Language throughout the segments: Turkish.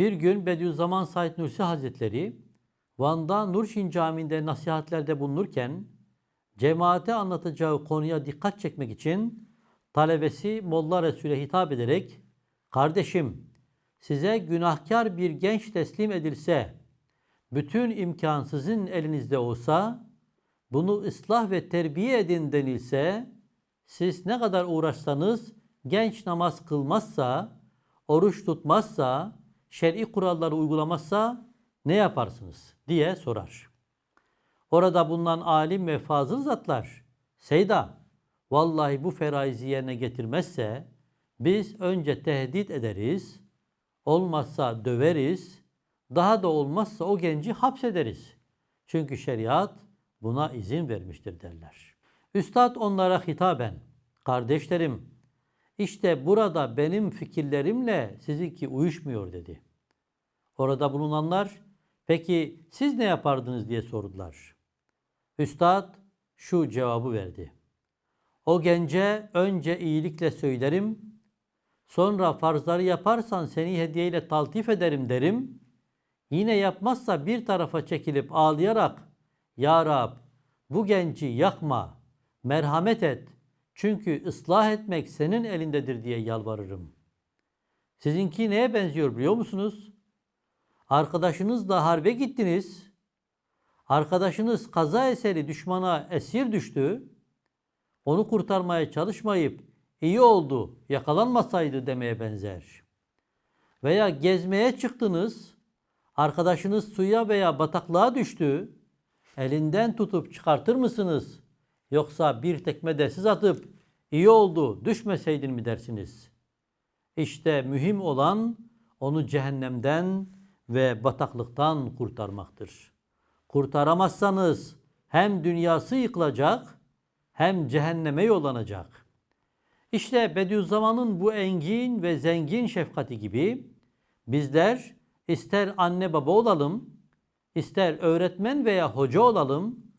Bir gün Bediüzzaman Said Nursi Hazretleri Van'da Nurşin Camii'nde nasihatlerde bulunurken cemaate anlatacağı konuya dikkat çekmek için talebesi Molla Resul'e hitap ederek Kardeşim size günahkar bir genç teslim edilse bütün imkan sizin elinizde olsa bunu ıslah ve terbiye edin denilse siz ne kadar uğraşsanız genç namaz kılmazsa, oruç tutmazsa, şer'i kuralları uygulamazsa ne yaparsınız diye sorar. Orada bulunan alim ve fazıl zatlar, Seyda, vallahi bu feraizi yerine getirmezse biz önce tehdit ederiz, olmazsa döveriz, daha da olmazsa o genci hapsederiz. Çünkü şeriat buna izin vermiştir derler. Üstad onlara hitaben, kardeşlerim, işte burada benim fikirlerimle sizinki uyuşmuyor dedi. Orada bulunanlar, peki siz ne yapardınız diye sordular. Üstad şu cevabı verdi. O gence önce iyilikle söylerim, sonra farzları yaparsan seni hediyeyle taltif ederim derim. Yine yapmazsa bir tarafa çekilip ağlayarak, Ya Rab bu genci yakma, merhamet et. Çünkü ıslah etmek senin elindedir diye yalvarırım. Sizinki neye benziyor biliyor musunuz? Arkadaşınızla harbe gittiniz. Arkadaşınız kaza eseri düşmana esir düştü. Onu kurtarmaya çalışmayıp iyi oldu, yakalanmasaydı demeye benzer. Veya gezmeye çıktınız. Arkadaşınız suya veya bataklığa düştü. Elinden tutup çıkartır mısınız? Yoksa bir tekme de siz atıp iyi oldu, düşmeseydin mi dersiniz? İşte mühim olan onu cehennemden ve bataklıktan kurtarmaktır. Kurtaramazsanız hem dünyası yıkılacak hem cehenneme yollanacak. İşte Bediüzzaman'ın bu engin ve zengin şefkati gibi bizler ister anne baba olalım, ister öğretmen veya hoca olalım,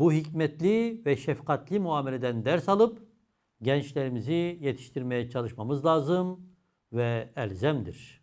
bu hikmetli ve şefkatli muameleden ders alıp gençlerimizi yetiştirmeye çalışmamız lazım ve elzemdir.